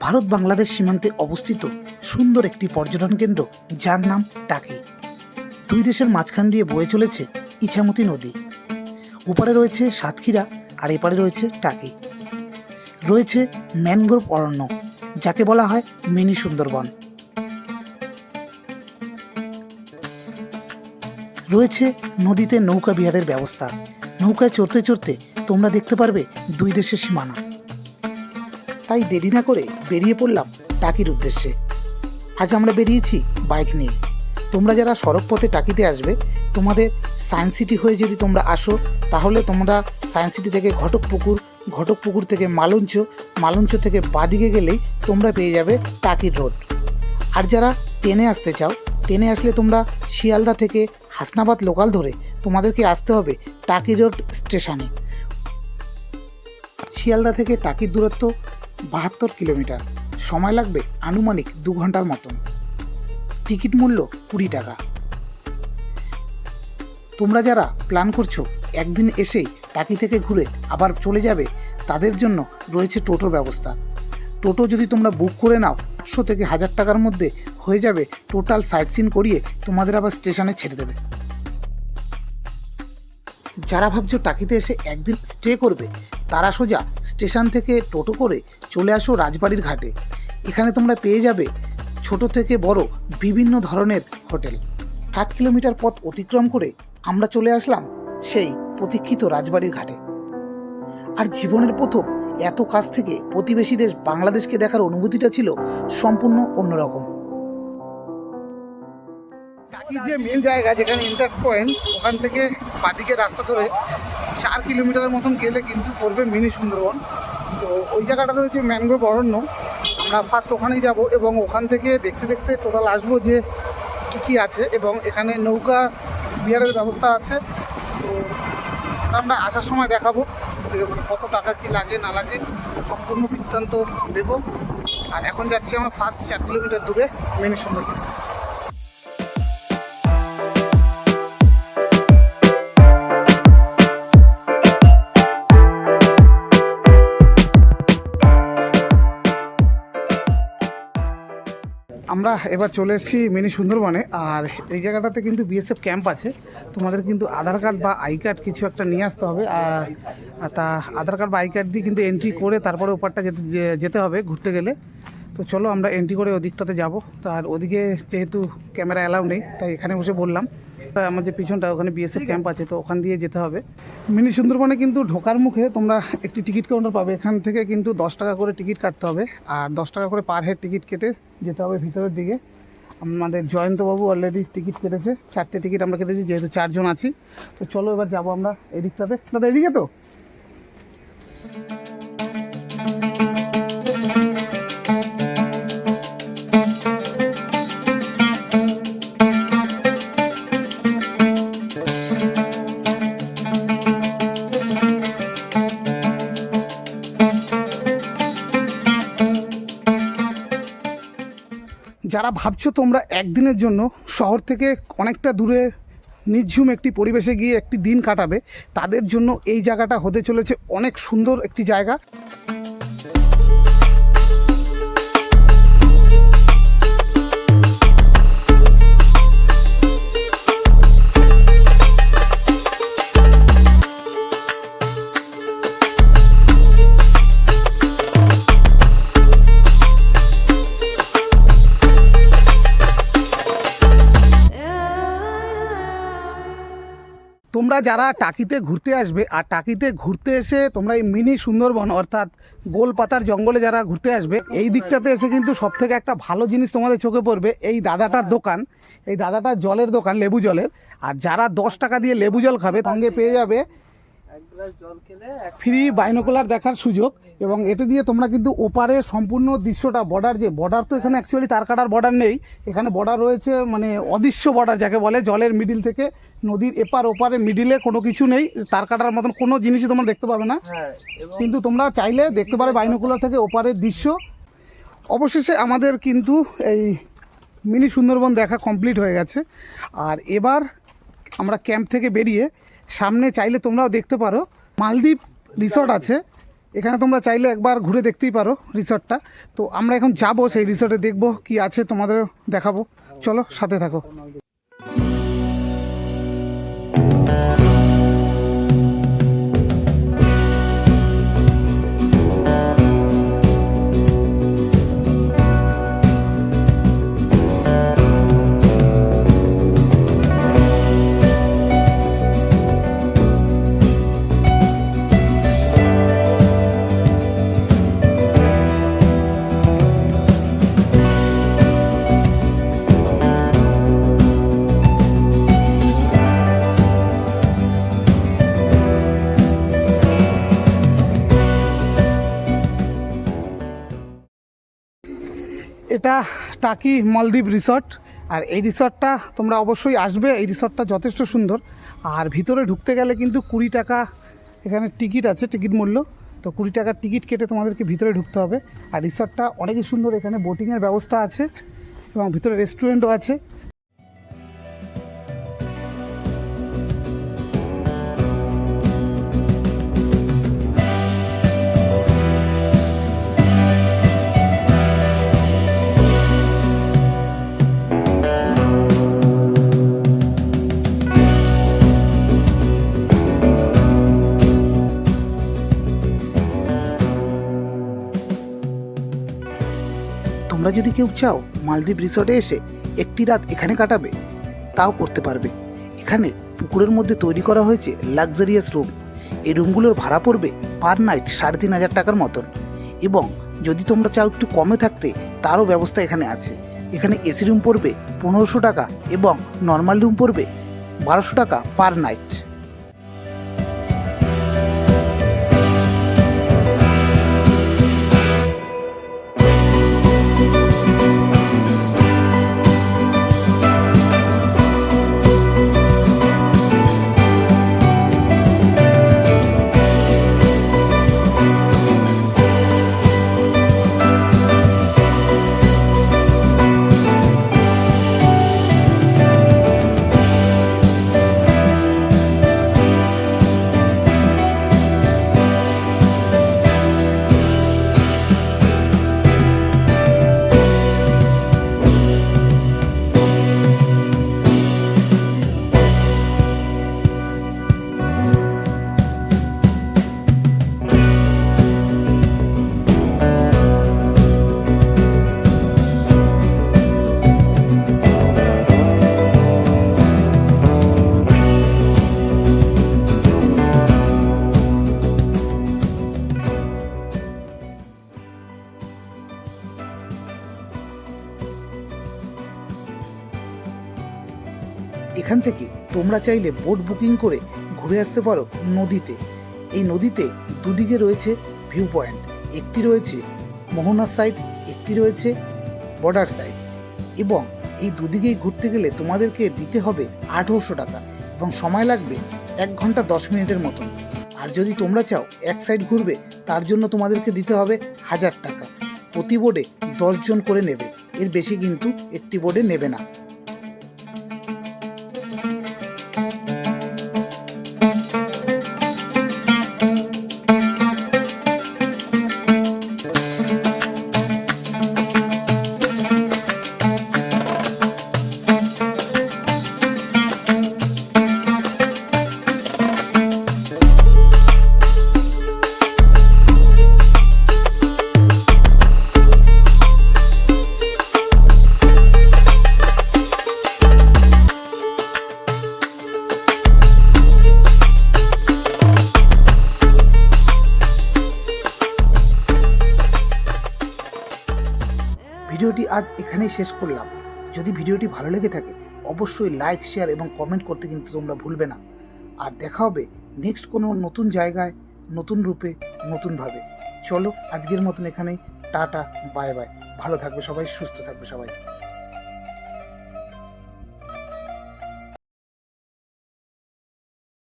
ভারত বাংলাদেশ সীমান্তে অবস্থিত সুন্দর একটি পর্যটন কেন্দ্র, যার নাম টাকি। দুই দেশের মাঝখান দিয়ে বয়ে চলেছে ইছামতি নদী। ওপারে রয়েছে সাতক্ষীরা, আর এপারে রয়েছে টাকি। রয়েছে ম্যানগ্রোভ অরণ্য, যাকে বলা হয় মিনি সুন্দরবন। রয়েছে নদীতে নৌকা বিহারের ব্যবস্থা। নৌকায় চড়তে চড়তে তোমরা দেখতে পারবে দুই দেশের সীমানা। তাই দেরি না করে বেরিয়ে পড়লাম টাকির উদ্দেশ্যে। আজ আমরা বেরিয়েছি বাইক নিয়ে। তোমরা যারা সড়ক পথে টাকিতে আসবে, তোমাদের সায়েন্স সিটি হয়ে যদি তোমরা আসো, তাহলে তোমরা সায়েন্স সিটি থেকে ঘটকপুকুর ঘটকপুকুর থেকে মালঞ্চ মালঞ্চ থেকে বাদিকে গেলেই তোমরা পেয়ে যাবে টাকির রোড। আর যারা ট্রেনে আসতে চাও, ট্রেনে আসলে তোমরা শিয়ালদা থেকে হাসনাবাদ লোকাল ধরে তোমাদেরকে আসতে হবে টাকি রোড স্টেশনে। শিয়ালদা থেকে টাকির দূরত্ব বাহাত্তর কিলোমিটার। সময় লাগবে আনুমানিক দু ঘণ্টার মতন। টিকিট মূল্য কুড়ি টাকা। তোমরা যারা প্ল্যান করছ একদিন এসেই টাকি থেকে ঘুরে আবার চলে যাবে, তাদের জন্য রয়েছে টোটোর ব্যবস্থা। টোটো যদি তোমরা বুক করে নাও পাঁচশো থেকে হাজার টাকার মধ্যে হয়ে যাবে টোটাল সাইট সিন করিয়ে তোমাদের আবার স্টেশনে ছেড়ে দেবে। যারা ভাবছ টাকিতে এসে একদিন স্টে করবে, তারা সোজা স্টেশন থেকে টোটো করে চলে আসো রাজবাড়ির ঘাটে। এখানে তোমরা পেয়ে যাবে ছোট থেকে বড় বিভিন্ন ধরনের হোটেল। ষাট কিলোমিটার পথ অতিক্রম করে আমরা চলে আসলাম সেই প্রতীক্ষিত রাজবাড়ির ঘাটে। আর জীবনের প্রথম এত কাছ থেকে প্রতিবেশী দেশ বাংলাদেশকে দেখার অনুভূতিটা ছিল সম্পূর্ণ অন্যরকম। টাকির যে মেন জায়গা যেখানে ইন্টারেস পয়েন্ট ওখান থেকে বাদিকে রাস্তা ধরে চার কিলোমিটারের মতন গেলে কিন্তু পড়বে মিনি সুন্দরবন। তো ওই জায়গাটা রয়েছে ম্যানগ্রোভ অরণ্য। আমরা ফার্স্ট ওখানেই যাব এবং ওখান থেকে দেখতে দেখতে টোটাল আসব যে কী কী আছে এবং এখানে নৌকা, বিহারের ব্যবস্থা আছে। তো আমরা আসার সময় দেখাবো কত টাকা কি লাগে, না লাগে, সম্পূর্ণ বৃত্তান্ত দেবো। আর এখন যাচ্ছি আমরা ফার্স্ট চার কিলোমিটার দূরে মিনি সুন্দরবন। আমরা এবার চলে এসেছি মিনি সুন্দরবনে, আর এই জায়গাটাতে কিন্তু বিএসএফ ক্যাম্প আছে। তোমাদের কিন্তু আধার কার্ড বা আই কার্ড কিছু একটা নিয়ে আসতে হবে, আর তা আধার কার্ড বা আই কার্ড দিয়ে কিন্তু এন্ট্রি করে তারপরে ওপারটা যেতে যেতে হবে ঘুরতে গেলে। তো চলো আমরা এন্ট্রি করে ওদিকটাতে যাব। আর ওদিকে যেহেতু ক্যামেরা অ্যালাউ নেই, তাই এখানে বসে বললাম। তা আমার যে পিছনটা ওখানে বিএসএফ ক্যাম্প আছে। তো ওখান দিয়ে যেতে হবে। মিনি সুন্দরবনে কিন্তু ঢোকার মুখে তোমরা একটি টিকিট কাউন্টার পাবে। এখান থেকে কিন্তু দশ টাকা করে টিকিট কাটতে হবে আর দশ টাকা করে পার হেড টিকিট কেটে যেতে হবে ভিতরের দিকে। আমাদের জয়ন্তবাবু অলরেডি টিকিট কেটেছে চারটে টিকিট আমরা কেটেছি যেহেতু চারজন আছি। তো চলো এবার যাব আমরা এদিকটাতে। দাদা এদিকে তো? যারা ভাবছ তোমরা একদিনের জন্য শহর থেকে অনেকটা দূরে, নিঝুম একটি পরিবেশে গিয়ে একটি দিন কাটাবে। তাদের জন্য এই জায়গাটা হতে চলেছে অনেক সুন্দর একটি জায়গা। তোমরা যারা টাকিতে ঘুরতে আসবে, আর টাকিতে ঘুরতে এসে তোমরা এই মিনি সুন্দরবন অর্থাৎ গোলপাতার জঙ্গলে যারা ঘুরতে আসবে, এই দিকটাতে এসে কিন্তু সব থেকে একটা ভালো জিনিস তোমাদের চোখে পড়বে, এই দাদাটার দোকান, এই দাদাটার জলের দোকান লেবু জলের। আর যারা দশ টাকা দিয়ে লেবু জল খাবে, সঙ্গে পেয়ে যাবে ফ্রি বাইনোকুলার দেখার সুযোগ এবং এতে দিয়ে তোমরা কিন্তু ওপারে সম্পূর্ণ দৃশ্যটা বর্ডার যে বর্ডার তো এখানে অ্যাকচুয়ালি তার কাটার বর্ডার নেই। এখানে বর্ডার রয়েছে মানে অদৃশ্য বর্ডার যাকে বলে জলের মিডিল থেকে নদীর এপার ওপারে মিডিলে কোনো কিছু নেই। তার কাটার মতন কোনো জিনিসই তোমরা দেখতে পাবে না। কিন্তু তোমরা চাইলে দেখতে পারে বাইনোকুলার থেকে ওপারের দৃশ্য। অবশেষে আমাদের কিন্তু এই মিনি সুন্দরবন দেখা কমপ্লিট হয়ে গেছে। আর এবার আমরা ক্যাম্প থেকে বেরিয়ে সামনে চাইলে তোমরাও দেখতে পারো। মালদ্বীপ রিসর্ট আছে। এখানে তোমরা চাইলে একবার ঘুরে দেখতেই পারো রিসর্টটা তো আমরা এখন যাব সেই রিসর্টে দেখব কি আছে তোমাদের দেখাবো। চলো সাথে থাকো। এটা টাকি মালদ্বীপ রিসর্ট। আর এই রিসর্টটা তোমরা অবশ্যই আসবে। এই রিসর্টটা যথেষ্ট সুন্দর। আর ভিতরে ঢুকতে গেলে কিন্তু কুড়ি টাকা এখানে টিকিট আছে, টিকিট মূল্য। তো কুড়ি টাকার টিকিট কেটে তোমাদেরকে ভিতরে ঢুকতে হবে। আর রিসর্টটা অনেকই সুন্দর। এখানে বোটিংয়ের ব্যবস্থা আছে এবং ভিতরে রেস্টুরেন্টও আছে। যদি কেউ চাও মালদ্বীপ রিসর্টে এসে একটি রাত এখানে কাটাবে, তাও করতে পারবে। এখানে পুকুরের মধ্যে তৈরি করা হয়েছে লাক্সারিয়াস রুম এই রুমগুলোর ভাড়া পড়বে পার নাইট সাড়ে তিন হাজার টাকার মতন। এবং যদি তোমরা চাও একটু কমে থাকতে, তারও ব্যবস্থা এখানে আছে। এখানে এসি রুম পড়বে পনেরোশো টাকা এবং নর্মাল রুম পড়বে বারোশো টাকা পার নাইট তোমরা চাইলে বোট বুকিং করে ঘুরে আসতে পারো নদীতে। এই নদীতে দুদিকে রয়েছে ভিউ পয়েন্ট একটি রয়েছে মোহনার সাইড একটি রয়েছে বর্ডার সাইড এবং এই দুদিকেই ঘুরতে গেলে তোমাদেরকে দিতে হবে আঠেরোশো টাকা এবং সময় লাগবে এক ঘণ্টা দশ মিনিটের মতন। আর যদি তোমরা চাও এক সাইড ঘুরবে, তার জন্য তোমাদেরকে দিতে হবে হাজার টাকা। প্রতি বোর্ডে দশজন করে নেবে। এর বেশি কিন্তু একটি বোর্ডে নেবে না। আজ এখানেই শেষ করলাম। যদি ভিডিওটি ভালো লেগে থাকে, অবশ্যই লাইক শেয়ার এবং কমেন্ট করতে কিন্তু তোমরা ভুলবে না। আর দেখা হবে নেক্সট কোনো নতুন জায়গায়, নতুন রূপে, নতুনভাবে। চলো আজকের মতন এখানেই, টাটা বাই বাই ভালো থাকবে সবাই, সুস্থ থাকবে সবাই।